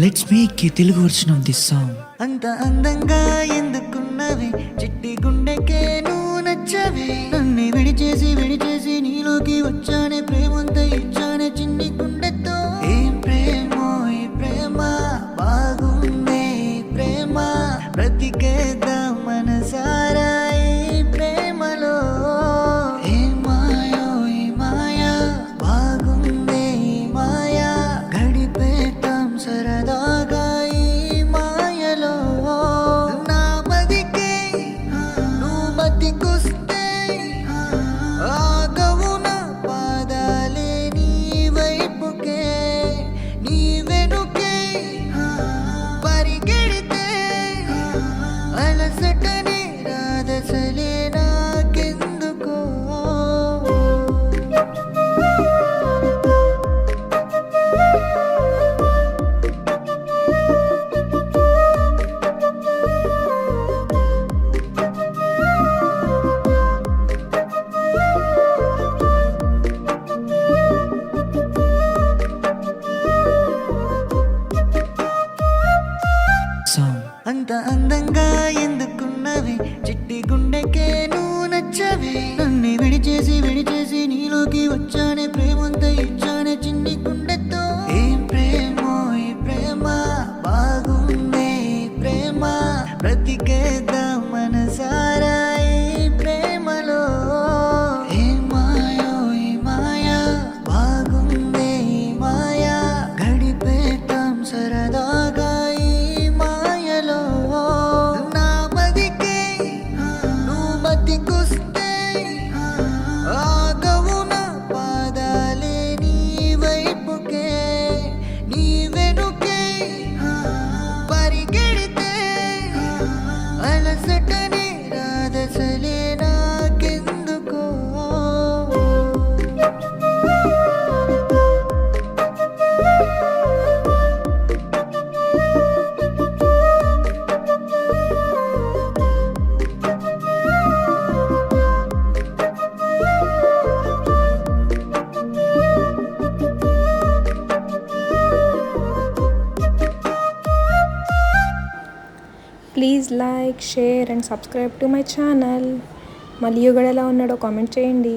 Let's make ఈ Telugu version of this song అంత అందంగా ఎందుకున్నవి? చిట్టి గుండెకే నువ్వు నచ్చవి. నన్ను విడిచేసి విడిచేసి నీలోకి వచ్చానే ప్రేమంతా ఇచ్చాను. అంత అందంగా ఎందుకున్నవి? చిట్టి గుండెకే నువ్వు నచ్చవి. నన్ను విడిచేసి విడిచేసి నీలోకి వచ్చానే ప్రేమంతా ఇచ్చానే చిన్ని గుండెతో. ఏం ప్రేమో ఈ ప్రేమ బాగుందే ప్రేమ. బ్రతికేద్దాం please like share and subscribe to my channel. మళ్ళీ యుగడ ఎలా ఉన్నాడో కామెంట్ చేయండి.